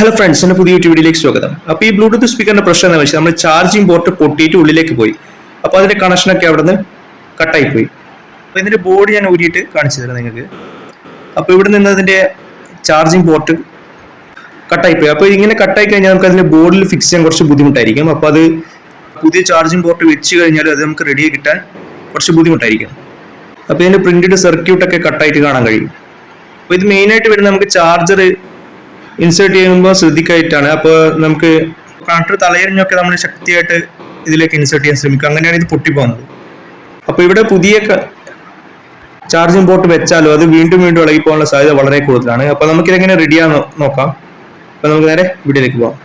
Hello friends എന്റെ പുതിയ YouTube വീഡിയോയിലേക്ക് സ്വാഗതം. അപ്പോൾ ഈ ബ്ലൂടൂത്ത് സ്പീക്കറിന്റെ പ്രശ്നം എന്താ വെച്ചാൽ നമ്മൾ ചാർജിങ് പോർട്ട് പൊട്ടിയിട്ട് ഉള്ളിലേക്ക് പോയി. അപ്പോൾ അതിന്റെ കണക്ഷനൊക്കെ അവിടെ നിന്ന് കട്ടായി പോയി. അപ്പോൾ ഇതിന്റെ ബോർഡ് ഞാൻ ഊരിയിട്ട് കാണിച്ചു തരാം നിങ്ങൾക്ക്. അപ്പോൾ ഇവിടെ നിന്ന് അതിന്റെ ചാർജിങ് പോർട്ട് കട്ടായി പോയി. അപ്പോൾ ഇങ്ങനെ കട്ടായി കഴിഞ്ഞാൽ നമുക്ക് അതിന്റെ ബോർഡിൽ ഫിക്സ് ചെയ്യാൻ കുറച്ച് ബുദ്ധിമുട്ടായിരിക്കും. അപ്പോൾ അത് പുതിയ ചാർജിങ് പോർട്ട് വെച്ച് കഴിഞ്ഞാൽ അത് നമുക്ക് റെഡി കിട്ടാൻ കുറച്ച് ബുദ്ധിമുട്ടായിരിക്കും. അപ്പോൾ ഇതിന്റെ പ്രിന്റഡ് സർക്യൂട്ടൊക്കെ കട്ടായിട്ട് കാണാൻ കഴിയും. അപ്പോൾ ഇത് മെയിനായിട്ട് വരുന്നത് നമുക്ക് ചാർജർ ഇൻസേർട്ട് ചെയ്യുമ്പോൾ ശ്രദ്ധിക്കായിട്ടാണ്. അപ്പോൾ നമുക്ക് കണക്ടർ തലയറിഞ്ഞൊക്കെ നമ്മൾ ശക്തിയായിട്ട് ഇതിലേക്ക് ഇൻസേർട്ട് ചെയ്യാൻ ശ്രമിക്കുക അങ്ങനെയാണ് ഇത് പൊട്ടിപ്പോകുന്നത്. അപ്പോൾ ഇവിടെ പുതിയ ചാർജിങ് പോർട്ട് വെച്ചാലോ അത് വീണ്ടും വീണ്ടും ഇളകി പോകാനുള്ള സാധ്യത വളരെ കൂടുതലാണ്. അപ്പോൾ നമുക്കിതെങ്ങനെ റെഡി റെഡിയാന്ന് നോക്കാം. അപ്പോൾ നമുക്ക് നേരെ വീഡിയോയിലേക്ക് പോകാം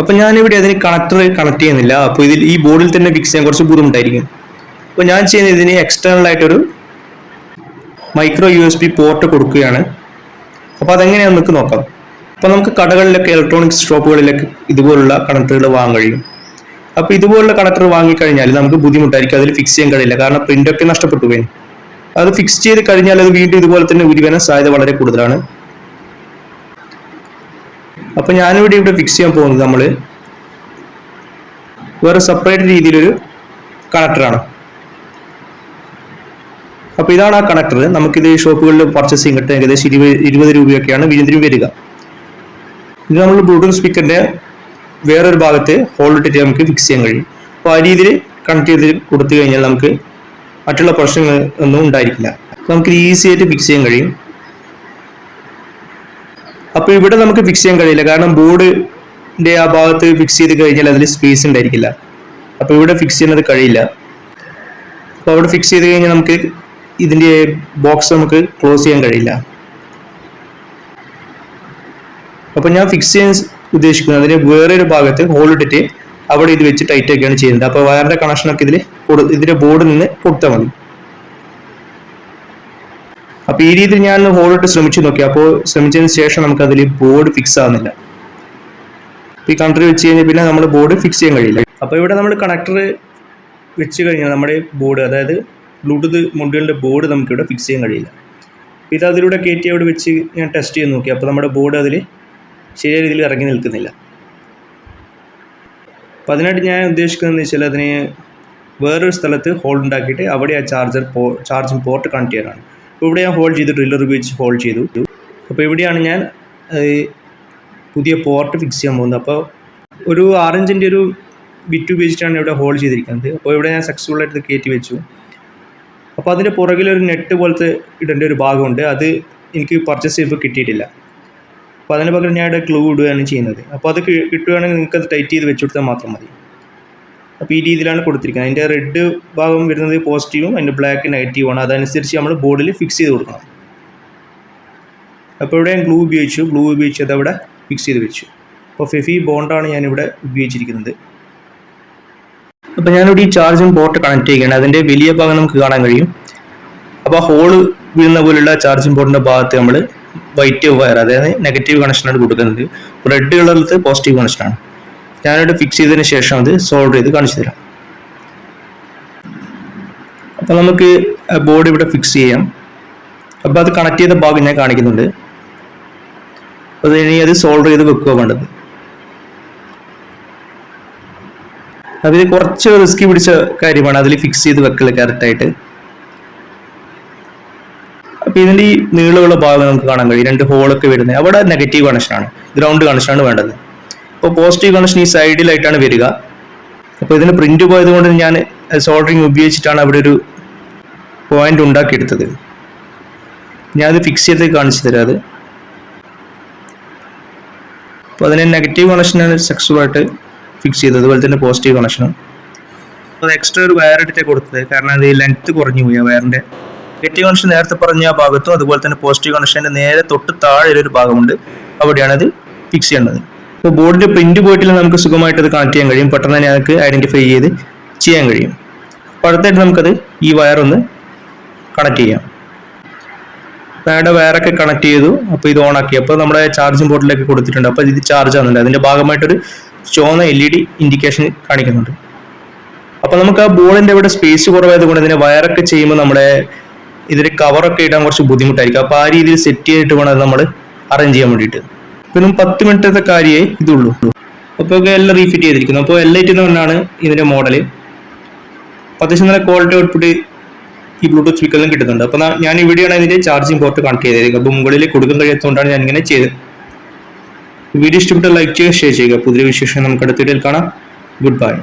അപ്പോൾ ഞാനിവിടെ അതിന് കണക്ടർ കണക്ട് ചെയ്യുന്നില്ല. അപ്പോൾ ഇതിൽ ഈ ബോർഡിൽ തന്നെ ഫിക്സ് ചെയ്യാൻ കുറച്ച് ബുദ്ധിമുട്ടായിരിക്കും. അപ്പോൾ ഞാൻ ചെയ്യുന്നത് ഇതിന് എക്സ്റ്റേണൽ ആയിട്ടൊരു micro U S B port കൊടുക്കുകയാണ്. അപ്പോൾ അതെങ്ങനെയാണ് നമുക്ക് നോക്കാം. അപ്പോൾ നമുക്ക് കടകളിലൊക്കെ ഇലക്ട്രോണിക്സ് ഷോപ്പുകളിലൊക്കെ ഇതുപോലുള്ള കണക്ടറുകൾ വാങ്ങാൻ കഴിയും. അപ്പോൾ ഇതുപോലുള്ള കണക്ടർ വാങ്ങിക്കഴിഞ്ഞാൽ നമുക്ക് ബുദ്ധിമുട്ടായിരിക്കും. അതിൽ ഫിക്സ് ചെയ്യാൻ കഴിയില്ല. കാരണം പ്രിന്റൊക്കെ നഷ്ടപ്പെട്ടു പോയി. അത് ഫിക്സ് ചെയ്ത് കഴിഞ്ഞാൽ അത് വീണ്ടും ഇതുപോലെ തന്നെ ഉരുവാൻ സാധ്യത വളരെ കൂടുതലാണ്. അപ്പോൾ ഞാനിവിടെ ഇവിടെ ഫിക്സ് ചെയ്യാൻ പോകുന്നത് നമ്മൾ വേറെ സെപ്പറേറ്റ് രീതിയിലൊരു കണക്ടറാണ്. അപ്പോൾ ഇതാണ് ആ കണക്ടർ നമുക്കിത് ഷോപ്പുകളിൽ പർച്ചേസ് ചെയ്യാൻ കിട്ടും ഏകദേശം ഇരുപത് ഇരുപത് രൂപയൊക്കെയാണ് വീണ്ടും വരിക. ഇത് നമ്മൾ ബ്ലൂടൂത്ത് സ്പീക്കറിന്റെ വേറൊരു ഭാഗത്ത് ഹോൾഡ് ഇട്ടിട്ട് നമുക്ക് ഫിക്സ് ചെയ്യാൻ കഴിയും. അപ്പോൾ ആ രീതിയിൽ കണക്ട് ചെയ്ത് കൊടുത്തു കഴിഞ്ഞാൽ നമുക്ക് മറ്റുള്ള പ്രശ്നങ്ങൾ ഒന്നും ഉണ്ടായിരിക്കില്ല. നമുക്ക് ഈസി ആയിട്ട് ഫിക്സ് ചെയ്യാൻ കഴിയും. അപ്പോൾ ഇവിടെ നമുക്ക് ഫിക്സ് ചെയ്യാൻ കഴിയില്ല. കാരണം ബോർഡിന്റെ ആ ഭാഗത്ത് ഫിക്സ് ചെയ്ത് കഴിഞ്ഞാൽ അതിൽ സ്പേസ് ഉണ്ടായിരിക്കില്ല. അപ്പോൾ ഇവിടെ ഫിക്സ് ചെയ്യുന്നത് കഴിയില്ല. അപ്പോൾ അവിടെ ഫിക്സ് ചെയ്ത് കഴിഞ്ഞാൽ നമുക്ക് ഇതിന്റെ ബോക്സ് നമുക്ക് ക്ലോസ് ചെയ്യാൻ കഴിയില്ല. അപ്പൊ ഞാൻ ഫിക്സ് ചെയ്യാൻ ഉദ്ദേശിക്കുന്നത് അതിന് വേറൊരു ഭാഗത്ത് ഹോൾ ഇട്ടിട്ട് അവിടെ ഇത് വെച്ച് ടൈറ്റ് ഒക്കെയാണ് ചെയ്യുന്നത്. അപ്പോൾ വയറിന്റെ കണക്ഷനൊക്കെ ഇതിൽ ഇതിന്റെ ബോർഡിൽ നിന്ന് കൊടുത്താൽ മതി. അപ്പൊ ഈ രീതിയിൽ ഞാൻ ഹോൾ ഇട്ട് ശ്രമിച്ചു നോക്കി. അപ്പോൾ ശ്രമിച്ചതിന് ശേഷം നമുക്ക് അതിൽ ബോർഡ് ഫിക്സ് ആവുന്നില്ല. ഈ കണക്ടർ വെച്ച് കഴിഞ്ഞാൽ പിന്നെ നമ്മൾ ബോർഡ് ഫിക്സ് ചെയ്യാൻ കഴിയില്ല. അപ്പോൾ ഇവിടെ നമ്മൾ കണക്ടർ വെച്ച് കഴിഞ്ഞാൽ നമ്മുടെ ബോർഡ് അതായത് ബ്ലൂടൂത്ത് മൊഡ്യൂളിന്റെ ബോർഡ് നമുക്കിവിടെ ഫിക്സ് ചെയ്യാൻ കഴിയില്ല. അപ്പോൾ ഇത് അതിലൂടെ കയറ്റി അവിടെ വെച്ച് ഞാൻ ടെസ്റ്റ് ചെയ്ത് നോക്കി. അപ്പോൾ നമ്മുടെ ബോർഡ് അതിൽ ശരിയായ രീതിയിൽ ഇറങ്ങി നിൽക്കുന്നില്ല. അപ്പോൾ അതിനായിട്ട് ഞാൻ ഉദ്ദേശിക്കുന്നതെന്ന് വെച്ചാൽ അതിന് വേറൊരു സ്ഥലത്ത് ഹോൾഡ് ഉണ്ടാക്കിയിട്ട് അവിടെ ആ ചാർജർ പോ ചാർജിങ് പോർട്ട് കണക്ട് ചെയ്യാനാണ്. അപ്പോൾ ഇവിടെ ഞാൻ ഹോൾഡ് ചെയ്ത് ഡ്രില്ലർ ഉപയോഗിച്ച് ഹോൾഡ് ചെയ്തു. അപ്പോൾ ഇവിടെയാണ് ഞാൻ പുതിയ പോർട്ട് ഫിക്സ് ചെയ്യാൻ പോകുന്നത്. അപ്പോൾ ഒരു ആറഞ്ചിന്റെ ഒരു ബിറ്റ് ഉപയോഗിച്ചിട്ടാണ് ഇവിടെ ഹോൾഡ് ചെയ്തിരിക്കുന്നത്. അപ്പോൾ ഇവിടെ ഞാൻ സക്സസ്ഫുൾ ആയിട്ട് കയറ്റി വെച്ചു. അപ്പോൾ അതിന്റെ പുറകിൽ ഒരു നെറ്റ് പോലത്തെ ഇടേണ്ട ഒരു ഭാഗമുണ്ട്. അത് എനിക്ക് പർച്ചേസ് ചെയ്യുമ്പോൾ കിട്ടിയിട്ടില്ല. അപ്പോൾ അതിന് പകരം ഞാൻ ഇവിടെ ക്ലൂ ഇടുകയാണ് ചെയ്യുന്നത്. അപ്പോൾ അത് കിട്ടുകയാണെങ്കിൽ നിങ്ങൾക്ക് അത് ടൈറ്റ് ചെയ്ത് വെച്ചു കൊടുത്താൽ മാത്രം മതി. അപ്പോൾ ഈ രീതിയിലാണ് കൊടുത്തിരിക്കുന്നത്. അതിന്റെ റെഡ് ഭാഗം വരുന്നത് പോസിറ്റീവും അതിന്റെ ബ്ലാക്ക് നെഗറ്റീവാണ് അതനുസരിച്ച് നമ്മൾ ബോർഡിൽ ഫിക്സ് ചെയ്ത് കൊടുക്കണം. അപ്പോൾ ഇവിടെ ഗ്ലൂ ഉപയോഗിച്ചു. ഗ്ലൂ ഉപയോഗിച്ച് അത് അവിടെ ഫിക്സ് ചെയ്ത് വെച്ചു. അപ്പോൾ ഫെഫി ബോണ്ടാണ് ഞാനിവിടെ ഉപയോഗിച്ചിരിക്കുന്നത്. അപ്പോൾ ഞാനിവിടെ ഈ ചാർജിങ് പോർട്ട് കണക്ട് ചെയ്യുകയാണ് അതിന്റെ വലിയ ഭാഗം നമുക്ക് കാണാൻ കഴിയും. അപ്പോൾ ആ ഹോൾ വീഴുന്ന പോലുള്ള ചാർജിങ് പോർട്ടിന്റെ ഭാഗത്ത് നമ്മൾ വൈറ്റ് വയർ അതായത് നെഗറ്റീവ് കണക്ഷനാണ് കൊടുക്കുന്നത്. റെഡ് കളറിലത്തെ പോസിറ്റീവ് കണക്ഷനാണ് ഞാനിവിടെ ഫിക്സ് ചെയ്തതിന് ശേഷം അത് സോൾവ് ചെയ്ത് കാണിച്ചു തരാം. അപ്പോൾ നമുക്ക് ബോർഡ് ഇവിടെ ഫിക്സ് ചെയ്യാം. അപ്പോൾ അത് കണക്ട് ചെയ്ത ഭാഗം ഞാൻ കാണിക്കുന്നുണ്ട്. അപ്പോൾ ഇനി അത് സോൾവ് ചെയ്ത് വെക്കുക വേണ്ടത്. അതിൽ കുറച്ച് റിസ്ക് പിടിച്ച കാര്യമാണ് അതിൽ ഫിക്സ് ചെയ്ത് വെക്കൽ കറക്റ്റായിട്ട് അപ്പൊ ഇതിന്റെ ഈ നീളമുള്ള ഭാഗം നമുക്ക് കാണാൻ കഴിയും. രണ്ട് ഹോളൊക്കെ വരുന്നത്. അവിടെ നെഗറ്റീവ് കണക്ഷനാണ് ഗ്രൗണ്ട് കണക്ഷനാണ് വേണ്ടത്. അപ്പോൾ പോസിറ്റീവ് കണക്ഷൻ ഈ സൈഡിലായിട്ടാണ് വരിക. അപ്പോൾ ഇതിന് പ്രിന്റ് പോയത് കൊണ്ട് ഞാൻ സോൾഡറിങ് ഉപയോഗിച്ചിട്ടാണ് അവിടെ ഒരു പോയിന്റ് ഉണ്ടാക്കിയെടുത്തത്. അത് ഫിക്സ് ചെയ്ത് കാണിച്ചു തരാം അത്. അപ്പോൾ അതിന് നെഗറ്റീവ് കണക്ഷനാണ് സക്സസ്ഫുൾ ആയിട്ട് ഫിക്സ് ചെയ്തത് അതുപോലെ തന്നെ പോസിറ്റീവ് കണക്ഷനും അത് എക്സ്ട്രാ ഒരു വയർ എടുത്തേ കൊടുത്തത്. കാരണം അത് ലെങ്ത് കുറഞ്ഞു പോയി ആ വയറിന്റെ നെഗറ്റീവ് കണക്ഷൻ നേരത്തെ പറഞ്ഞ ആ ഭാഗത്തും അതുപോലെ തന്നെ പോസിറ്റീവ് കണക്ഷന്റെ നേരെ തൊട്ട് താഴെ ഒരു ഭാഗമുണ്ട്. അവിടെയാണ് അത് ഫിക്സ് ചെയ്യേണ്ടത്. അപ്പോൾ ബോർഡിന്റെ പ്രിന്റ് പോയിട്ടില്ല നമുക്ക് സുഖമായിട്ട് അത് കണക്ട് ചെയ്യാൻ കഴിയും. പെട്ടെന്ന് തന്നെ നമുക്ക് ഐഡന്റിഫൈ ചെയ്ത് ചെയ്യാൻ കഴിയും. അപ്പോൾ അടുത്തായിട്ട് നമുക്കത് ഈ വയർ ഒന്ന് കണക്ട് ചെയ്യാം. പേടെ വയറൊക്കെ കണക്ട് ചെയ്തു. അപ്പോൾ ഇത് ഓൺ ആക്കി. അപ്പോൾ നമ്മുടെ ചാർജിംഗ് ബോർഡിലേക്ക് കൊടുത്തിട്ടുണ്ട്. അപ്പോൾ ഇത് ചാർജ് ആവുന്നുണ്ട്. അതിന്റെ ഭാഗമായിട്ടൊരു ചുവന്ന എൽ ഇ ഡി ഇൻഡിക്കേഷൻ കാണിക്കുന്നുണ്ട്. അപ്പോൾ നമുക്ക് ആ ബോർഡിന്റെ ഇവിടെ സ്പേസ് കുറവായത് കൊണ്ട് ഇതിനെ വയറൊക്കെ ചെയ്യുമ്പോൾ നമ്മുടെ ഇതിന്റെ കവറൊക്കെ ഇടാൻ കുറച്ച് ബുദ്ധിമുട്ടായിരിക്കും. അപ്പോൾ ആ രീതിയിൽ സെറ്റ് ചെയ്തിട്ട് വേണം നമ്മൾ അറേഞ്ച് ചെയ്യാൻ വേണ്ടിയിട്ട്. പിന്നെ പത്ത് മിനിറ്റത്തെ കാര്യമേ ഇതുള്ളൂ. അപ്പോൾ എല്ലാം റീഫിറ്റ് ചെയ്തിരിക്കുന്നു. അപ്പോൾ എൽ ഐ ടി എന്ന് പറഞ്ഞാണ് ഇതിന്റെ മോഡൽ അത്യാവശ്യം നല്ല ക്വാളിറ്റി ഔട്ട്പുട്ട് ഈ ബ്ലൂടൂത്ത് സ്പീക്കറിലും കിട്ടുന്നുണ്ട്. അപ്പോൾ ഞാൻ ഇവിടെയാണ് ഇതിന്റെ ചാർജിങ് പോർട്ട് കണക്ട് ചെയ്തിരിക്കുന്നത് അപ്പോൾ മുകളിൽ കൊടുക്കാൻ കഴിയാത്തതുകൊണ്ടാണ് ഞാൻ ഇങ്ങനെ ചെയ്തത്. വീഡിയോ ഇഷ്ടപ്പെട്ട ലൈക്ക് ചെയ്യുക ഷെയർ ചെയ്യുക. പുതിയ വിശേഷം നമുക്ക് അടുത്ത വീഡിയോയിൽ കാണാം. Good bye